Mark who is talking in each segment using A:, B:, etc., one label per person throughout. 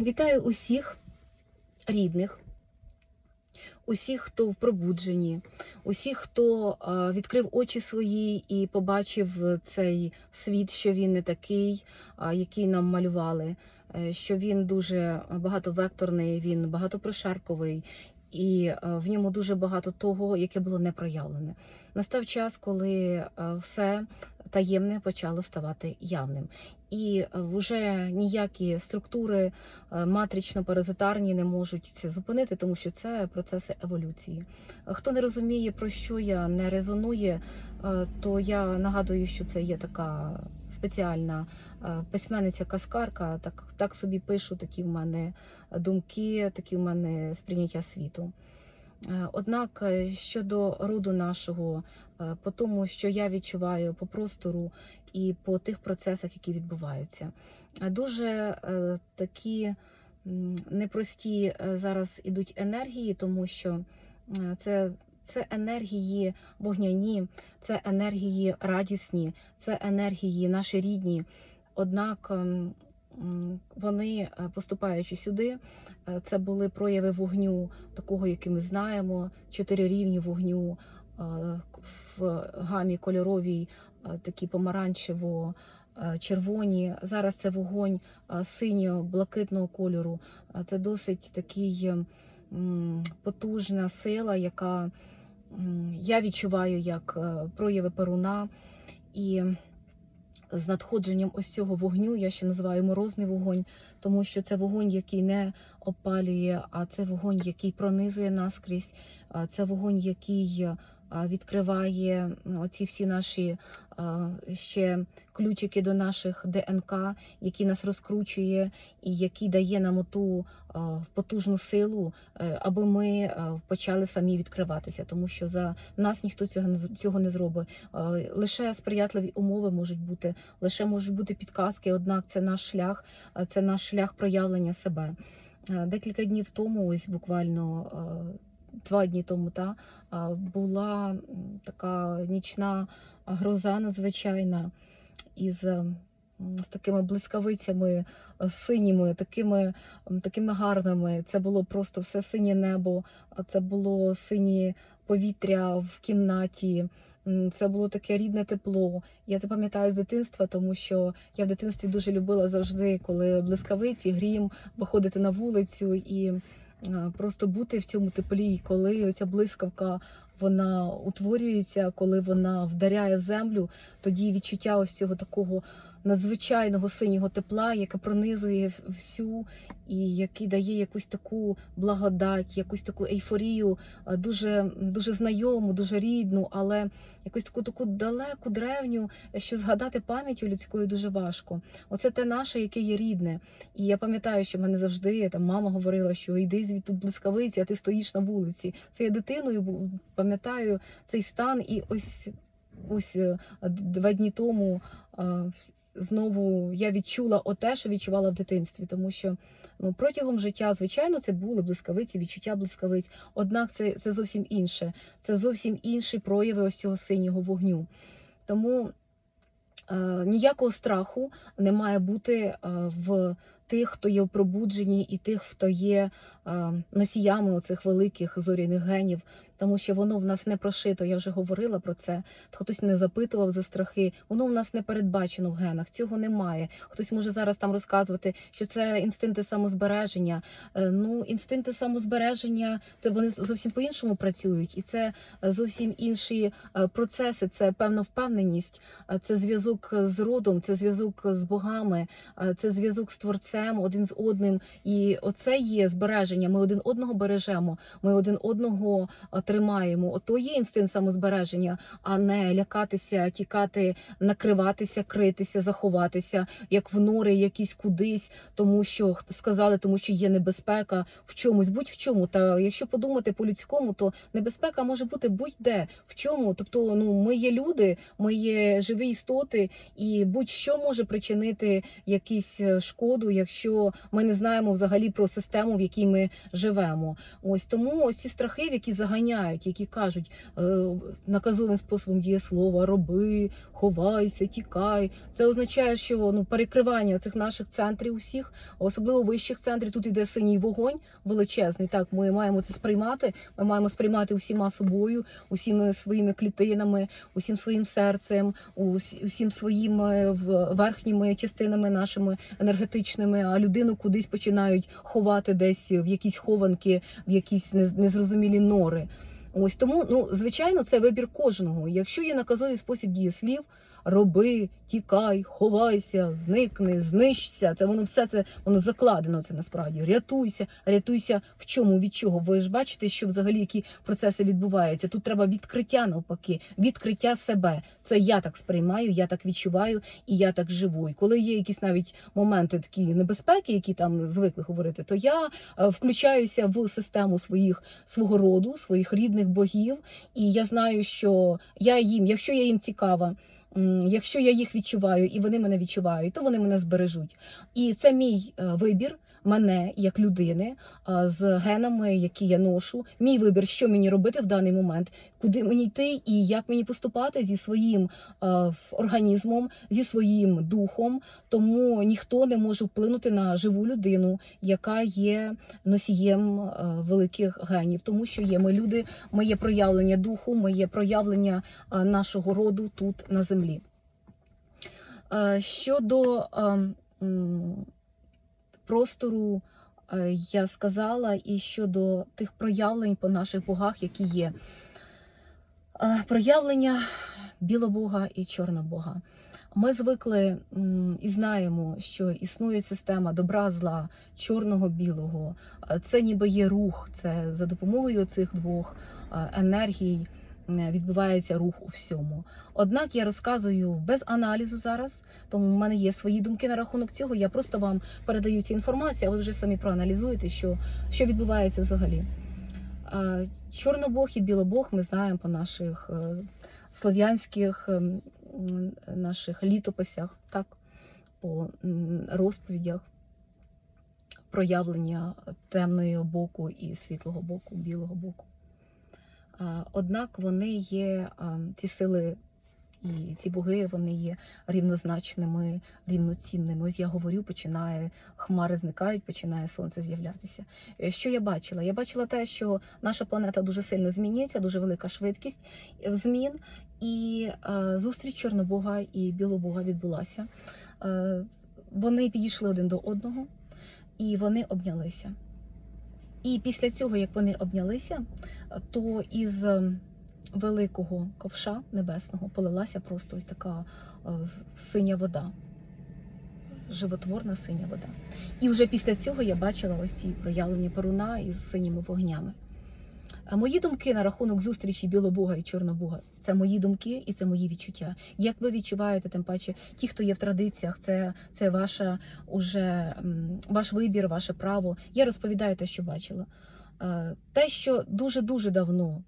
A: Вітаю усіх рідних, усіх, хто в пробудженні, усіх, хто відкрив очі свої і побачив цей світ, що він не такий, який нам малювали, е, що він дуже багатовекторний, він багатопрошарковий. І е, в ньому дуже багато того, яке було не проявлене. Настав час, коли е, все таємне почало ставати явним. І вже ніякі структури е, матрично-паразитарні не можуть це зупинити, тому що це процеси еволюції. Хто не розуміє, про що я не резонує, е, то я нагадую, що це є така спеціальна е, письменниця-каскарка. Так, так собі пишу, такі в мене думки, такі в мене сприйняття світу. Е, Однак е, щодо роду нашого, е, по тому, що я відчуваю по простору і по тих процесах, які відбуваються, дуже такі непрості зараз ідуть енергії, тому що це. Це енергії вогняні, це енергії радісні, це енергії наші рідні. Однак вони, е, поступаючи сюди, е, це були прояви вогню, такого, який ми знаємо, чотири рівні вогню е, в гамі кольоровій, такі помаранчево. Червоні зараз це вогонь е, синьо-блакитного кольору. Це досить такий потужна сила, яка я відчуваю як прояви перуна. І з надходженням ось цього вогню, я ще називаю морозний вогонь, тому що це вогонь, який не опалює, а це вогонь, який пронизує наскрізь, це вогонь, який відкриває оці всі наші ще ключики до наших ДНК, які нас розкручує і який дає нам оту потужну силу, е, аби ми почали самі відкриватися, тому що за нас ніхто цього не цього не зробить. Лише сприятливі умови можуть бути, лише можуть бути підказки, однак це наш шлях, це наш шлях проявлення себе. Е, Декілька днів тому, ось буквально два дні тому, та, була така нічна гроза надзвичайна із. З такими блискавицями е, синіми, такими, такими гарними. Це було просто все синє небо, це було синє повітря в кімнаті. Це було таке рідне тепло. Я це пам'ятаю з дитинства, тому що я в дитинстві дуже любила завжди, коли блискавиці, грім, виходити на вулицю і просто бути в цьому теплі. Коли ця блискавка вона утворюється, коли вона вдаряє в землю, тоді відчуття ось цього такого надзвичайного синього тепла, яке пронизує всю і який дає якусь таку благодать, якусь таку ейфорію, е, дуже, дуже знайому, дуже рідну, але якусь таку таку далеку, древню, що згадати пам'яттю людською дуже важко. Оце те наше, яке є рідне. І я пам'ятаю, що мене завжди там мама говорила, що йди звідти блискавиці, а ти стоїш на вулиці. Це я дитиною пам'ятаю цей стан, і ось ось е, два дні тому. Знову я відчула оте, що відчувала в дитинстві, тому що ну протягом життя, звичайно, це були блискавиці, відчуття блискавиць. Однак це, це зовсім інше. Це зовсім інші прояви ось цього синього вогню. Тому е, ніякого страху не має бути е, в тих, хто є в пробудженні, і тих, хто є е, носіями оцих великих зоряних генів, тому що воно в нас не прошито. Я вже говорила про це. Хтось не запитував за страхи. Воно в нас не передбачено в генах. Цього немає. Хтось може зараз там розказувати, що це інстинкти самозбереження. Е, Ну, інстинкти самозбереження це вони зовсім по-іншому працюють, і це е, зовсім інші процеси. Це певна впевненість, це зв'язок з родом, це зв'язок з богами, це зв'язок з творцем один з одним. І оце є збереження. Ми один одного бережемо, ми один одного е, тримаємо. Ото є інстинкт самозбереження, а не лякатися, тікати, накриватися, критися, заховатися, як в нори, якісь кудись, тому що сказали, тому що є небезпека в чомусь, будь в чому. Та якщо подумати по-людському, то небезпека може бути будь-де в чому. Тобто, ну ми є люди, ми є живі істоти, і будь-що може причинити якусь е, шкоду, якщо ми не знаємо взагалі про систему, в якій ми живемо. Ось тому ось ці страхи, які заганяють, які кажуть е, наказовим способом дієслова, роби, ховайся, тікай. Це означає, що ну перекривання цих наших центрів усіх, особливо вищих центрів, тут іде синій вогонь величезний. Так, ми маємо це сприймати. Ми маємо сприймати усіма собою, усіми своїми клітинами, усім своїм серцем, усім своїми верхніми частинами нашими енергетичними. А людину кудись починають ховати десь в якісь хованки, в якісь нез- незрозумілі нори. Ось тому, ну звичайно, це вибір кожного. Якщо є наказовий спосіб дієслів, роби, тікай, ховайся, зникни, знищся. Це воно все це воно закладено. Це насправді рятуйся, рятуйся в чому, від чого. Ви ж бачите, що взагалі які процеси відбуваються. Тут треба відкриття навпаки, відкриття себе. Це я так сприймаю, я так відчуваю і я так живу. І коли є якісь навіть моменти такі небезпеки, які там звикли говорити, то я е, включаюся в систему своїх свого роду, своїх рідних богів, і я знаю, що я їм, якщо я їм цікава. Якщо я їх відчуваю і вони мене відчувають, то вони мене збережуть. І це мій е, вибір, мене як людини з генами, які я ношу. Мій вибір, що мені робити в даний момент, куди мені йти і як мені поступати зі своїм організмом, зі своїм духом. Тому ніхто не може вплинути на живу людину, яка є носієм великих генів, тому що є ми люди, ми є проявлення духу, ми є проявлення нашого роду тут на землі. Щодо простору, е, я сказала, і щодо тих проявлень по наших богах, які є. Е, Проявлення білобога і чорнобога. Ми звикли і знаємо, що існує система добра, зла, чорного, білого. Е, Це ніби є рух. Це за допомогою цих двох енергій відбувається рух у всьому. Однак я розказую без аналізу зараз, тому в мене є свої думки на рахунок цього. Я просто вам передаю цю інформацію, а ви вже самі проаналізуєте, що, що відбувається взагалі. Е, Чорнобог і білобог ми знаємо по наших е, слов'янських ем, наших літописях, так, по розповідях проявлення темного боку і світлого боку, білого боку. Однак вони є, ці сили і ці боги, вони є рівнозначними, рівноцінними. Ось я говорю, починає хмари зникають, починає сонце з'являтися. Е, Що я бачила? Я бачила те, що наша планета дуже сильно змінюється, дуже велика швидкість е, змін. І зустріч Чорнобога і Білобога відбулася. Е, вони підійшли один до одного і вони обнялися. І після цього, як вони обнялися, то із е, великого ковша небесного полилася просто ось така е, синя вода, животворна синя вода. І вже після цього я бачила ось ці проявлення перуна із синіми вогнями. Мої думки на рахунок зустрічі білобога і чорнобога це мої думки і це мої відчуття. Як ви відчуваєте, тим паче, ті, хто є в традиціях, це, це ваша уже ваш вибір, ваше право. Я розповідаю те, що бачила. Те, що дуже дуже давно,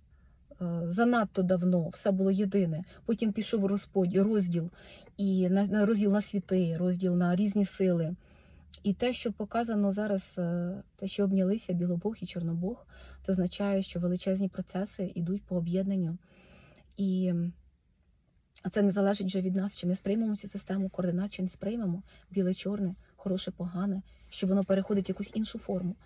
A: занадто давно, все було єдине. Потім пішов розподіл, розділ і на розділ на світи, розділ на різні сили. І те, що показано зараз, е, те, що обнялися Білобог і Чорнобог, це означає, що величезні процеси йдуть по об'єднанню. І це не залежить вже від нас, чи ми сприймемо цю систему координат, чи не сприймемо біле-чорне, хороше, погане, що воно переходить в якусь іншу форму.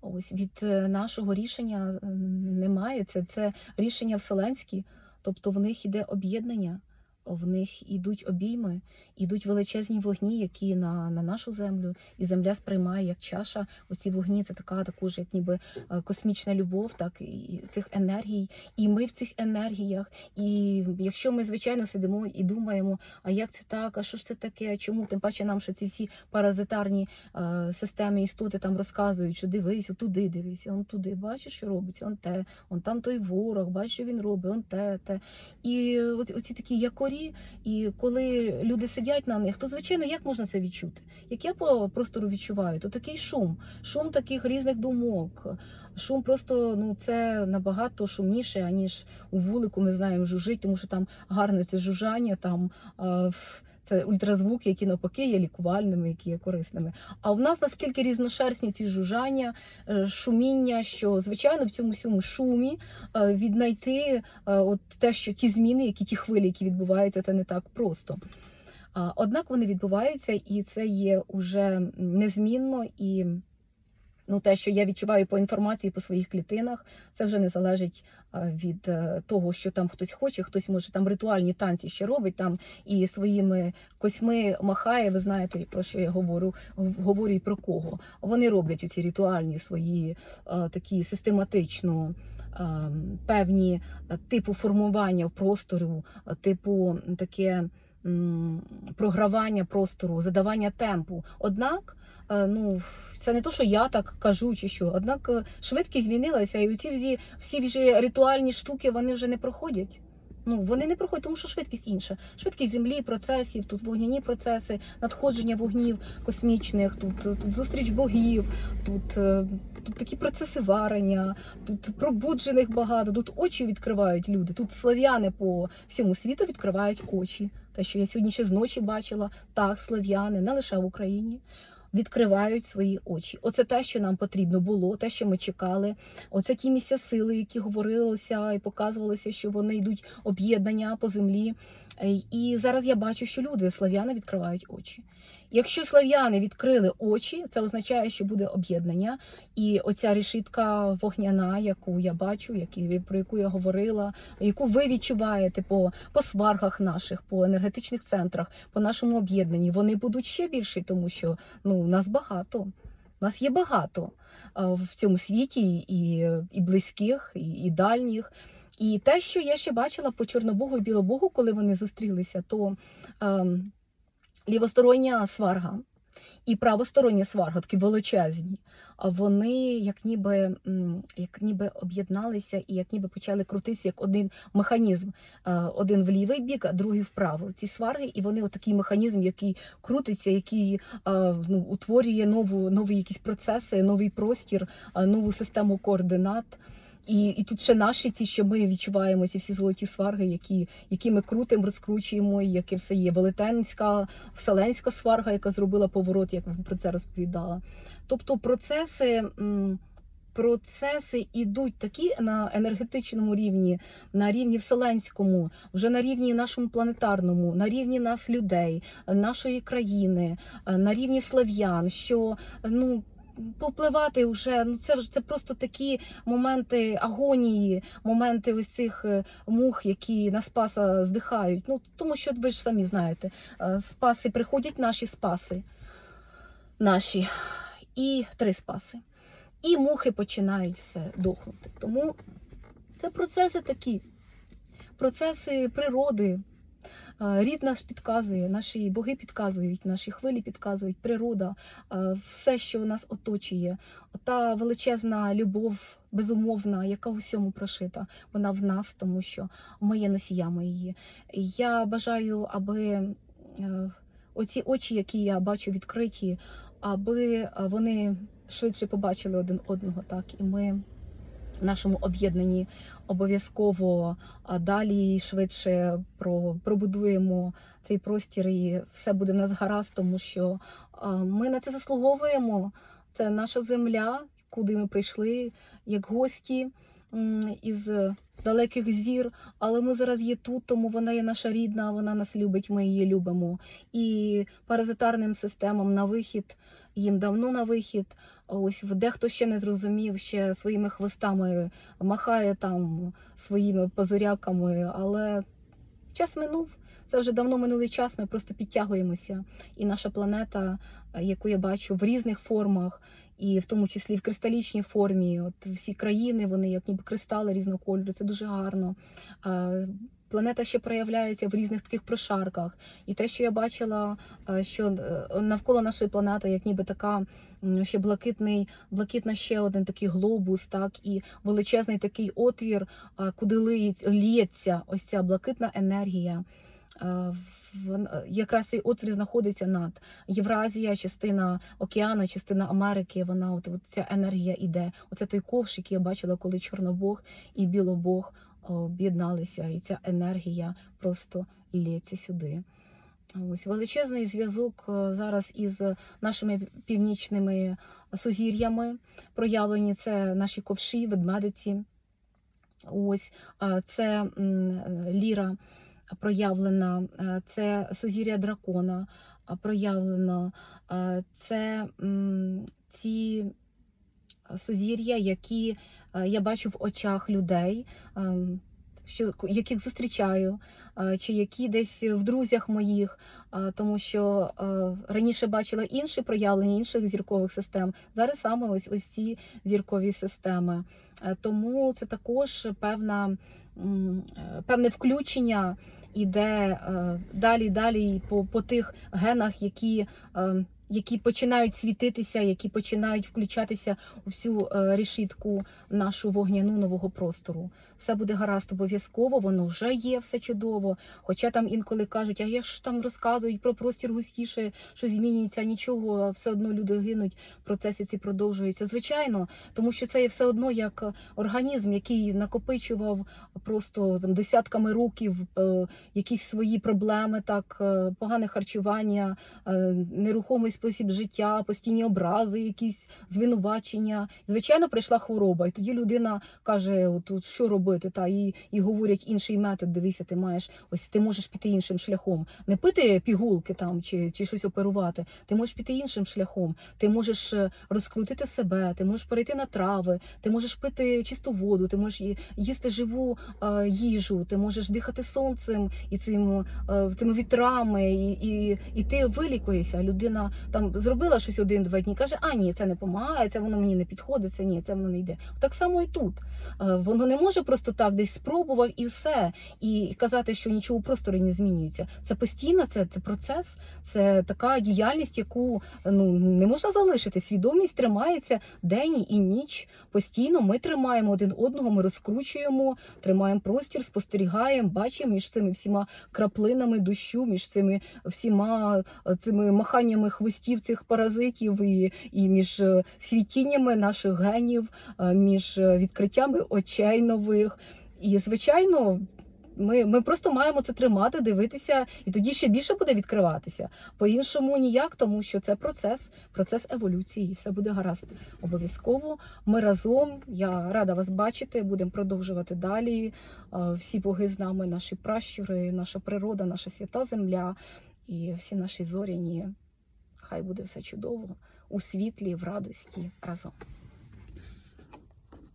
A: Ось від е, нашого рішення немає. Це, це рішення вселенські, тобто в них іде об'єднання, в них ідуть обійми, ідуть величезні вогні, які на, на нашу землю, і земля сприймає як чаша. Оці вогні це така також, як ніби е, космічна любов, так і цих енергій. І ми в цих енергіях. І якщо ми звичайно сидимо і думаємо, а як це так, а що ж це таке? Чому тим паче нам, що ці всі паразитарні е, системи істоти там розказують, що дивись, туди дивись, он туди, бачиш, що робиться, он те, он там той ворог, бачиш, що він робить, он те, те. І оці, такі якорі, і коли люди сидять на них, то звичайно, як можна це відчути? Як я по простору відчуваю, то такий шум, шум таких різних думок. Шум просто ну це набагато шумніше, аніж у вулику ми знаємо жужить, тому що там гарне це жужання там. е, Це ультразвуки, які навпаки є лікувальними, які є корисними. А в нас наскільки різношерстні ці жужжання, е, шуміння, що звичайно в цьому всьому шумі е, віднайти е, от те, що ті зміни, які ті хвилі, які відбуваються, це не так просто. Однак вони відбуваються, і це є уже незмінно і. Ну, те, що я відчуваю по інформації по своїх клітинах, це вже не залежить від е, того, що там хтось хоче, хтось може там ритуальні танці ще робить там і своїми косьми махає. Ви знаєте, про що я говорю, говорю і про кого. Вони роблять ці ритуальні свої е, такі систематично. е, Певні типу формування простору, типу таке програвання простору, задавання темпу. Однак, е, ну це не то, що я так кажу, чи що. Однак е, швидкість змінилася, і оці всі, всі вже ритуальні штуки вони вже не проходять. Ну, вони не проходять, тому що швидкість інша. Швидкість землі, процесів, тут вогняні процеси, надходження вогнів космічних, тут, тут зустріч богів, тут, е, тут такі процеси варення, тут пробуджених багато, тут очі відкривають люди. Тут слав'яни по всьому світу відкривають очі. Те, що я сьогодні ще зночі бачила, так, слов'яни, не лише в Україні. Відкривають свої очі. Оце те, що нам потрібно було, те, що ми чекали. Оце ті місця сили, які говорилися і показувалося, що вони йдуть об'єднання по землі. Е, І зараз я бачу, що люди, слав'яни, відкривають очі. Якщо слав'яни відкрили очі, це означає, що буде об'єднання. І оця решітка вогняна, яку я бачу, які, про яку я говорила, яку ви відчуваєте по, по сваргах наших, по енергетичних центрах, по нашому об'єднанні, вони будуть ще більші, тому що ну, нас багато. Нас є багато в цьому світі, і, і близьких, і, і дальніх. І те, що я ще бачила по Чорнобогу і Білобогу, коли вони зустрілися, то ем, лівостороння сварга і правостороння сварга, такі величезні, вони як ніби, як ніби об'єдналися і як ніби почали крутитися як один механізм. Е, Один в лівий бік, а другий вправо. Ці сварги, і вони отакий механізм, який крутиться, який е, ну, утворює нову, нові якісь процеси, новий простір, е, нову систему координат. І, і тут ще наші ці, що ми відчуваємо ці всі золоті сварги, які, які ми крутимо, розкручуємо, яке все є. Велетенська, вселенська сварга, яка зробила поворот, як про це розповідала. Тобто процеси. Процеси ідуть такі на енергетичному рівні, на рівні вселенському, вже на рівні нашому планетарному, на рівні нас, людей, нашої країни, на рівні слав'ян, що ну попливати вже ну це це просто такі моменти агонії, моменти ось цих е, мух, які на спаса здихають. Ну тому що ви ж самі знаєте, е, спаси приходять наші спаси, наші і три спаси. І мухи починають все дохнути. Тому це процеси такі, процеси природи. Рід наш підказує, наші боги підказують, наші хвилі підказують, природа, все, що нас оточує. Та величезна любов, безумовна, яка у всьому прошита, вона в нас, тому що ми є носіями її. Я бажаю, аби е, оці очі, які я бачу відкриті, аби е, вони швидше побачили один одного, так і ми. Нашому об'єднанні обов'язково далі швидше про, пробудуємо цей простір, і все буде в нас гаразд, тому що ми на це заслуговуємо. Це наша земля, куди ми прийшли як гості із далеких зір. Але ми зараз є тут, тому вона є наша рідна, вона нас любить, ми її любимо. І паразитарним системам на вихід, їм давно на вихід. Ось дехто ще не зрозумів, ще своїми хвостами махає там своїми позоряками, але час минув. Це вже давно минулий час. Ми просто підтягуємося. І наша планета, е, яку я бачу в різних формах, і в тому числі в кристалічній формі. От всі країни, вони як ніби кристали різного кольору. Це дуже гарно. Планета ще проявляється в різних таких прошарках. І те, що я бачила, е, що е, навколо нашої планети, як ніби така ще блакитний, блакитна ще один такий глобус, так і величезний такий отвір, куди лється ось ця блакитна енергія. Е, Якраз цей отвір знаходиться над Євразія, частина океану, частина Америки. Вона от, от ця енергія іде. Оце той ковш, який я бачила, коли Чорнобог і Білобог об'єдналися, і ця енергія просто лється сюди. Ось величезний зв'язок е, зараз із нашими північними сузір'ями. Проявлені це наші ковші, ведмедиці. Ось це е, ліра проявлена, е, це сузір'я дракона е, проявлено, е, це ці сузір'я, які я бачу в очах людей. Що яких зустрічаю, чи які десь в друзях моїх, тому що раніше бачила інші проявлення інших зіркових систем. Зараз саме ось ось ці зіркові системи. Е, Тому це також певна, е, певне включення іде е, далі, далі по, по тих генах, які, які починають світитися, які починають включатися у всю е, решітку нашу вогняну нового простору. Все буде гаразд обов'язково, воно вже є, все чудово. Хоча там інколи кажуть, а я ж там розказують про простір густіше, що змінюється, нічого, все одно люди гинуть, процеси ці продовжуються. Звичайно, тому що це є все одно як організм, який накопичував просто там десятками років е, якісь свої проблеми, так е, погане харчування, нерухомий спосіб життя, постійні образи, якісь звинувачення. Звичайно, прийшла хвороба, і тоді людина каже: от, що робити? Та і, і говорять інший метод. Дивися, ти маєш ось ти можеш піти іншим шляхом. Не пити пігулки там чи, чи щось оперувати. Ти можеш піти іншим шляхом. Ти можеш е, розкрутити себе, ти можеш перейти на трави, ти можеш пити чисту воду, ти можеш їсти живу е, їжу, ти можеш дихати сонцем і цим, е, цими вітрами, і, і, і ти вилікуєшся. Людина там зробила щось один-два дні, каже: а ні, це не допомагає, це воно мені не підходить, це ні, це воно не йде. Так само і тут. Е, Воно не може просто так десь спробував і все, і казати, що нічого у просторі не змінюється. Це постійно, це, це процес, це така діяльність, яку ну не можна залишити. Свідомість тримається день і ніч. Постійно ми тримаємо один одного, ми розкручуємо, тримаємо простір, спостерігаємо, бачимо між цими всіма краплинами дощу, між цими всіма е, цими маханнями хвостів цих паразитів, і, і між е, світіннями наших генів, е, між е, відкриттями очей нових. І звичайно. Ми, ми просто маємо це тримати, дивитися, і тоді ще більше буде відкриватися. По-іншому ніяк, тому що це процес, процес еволюції, і все буде гаразд. Обов'язково. Ми разом. Я рада вас бачити. Будемо продовжувати далі. Всі боги з нами, наші пращури, наша природа, наша свята земля і всі наші зоряні. Хай буде все чудово у світлі, в радості разом.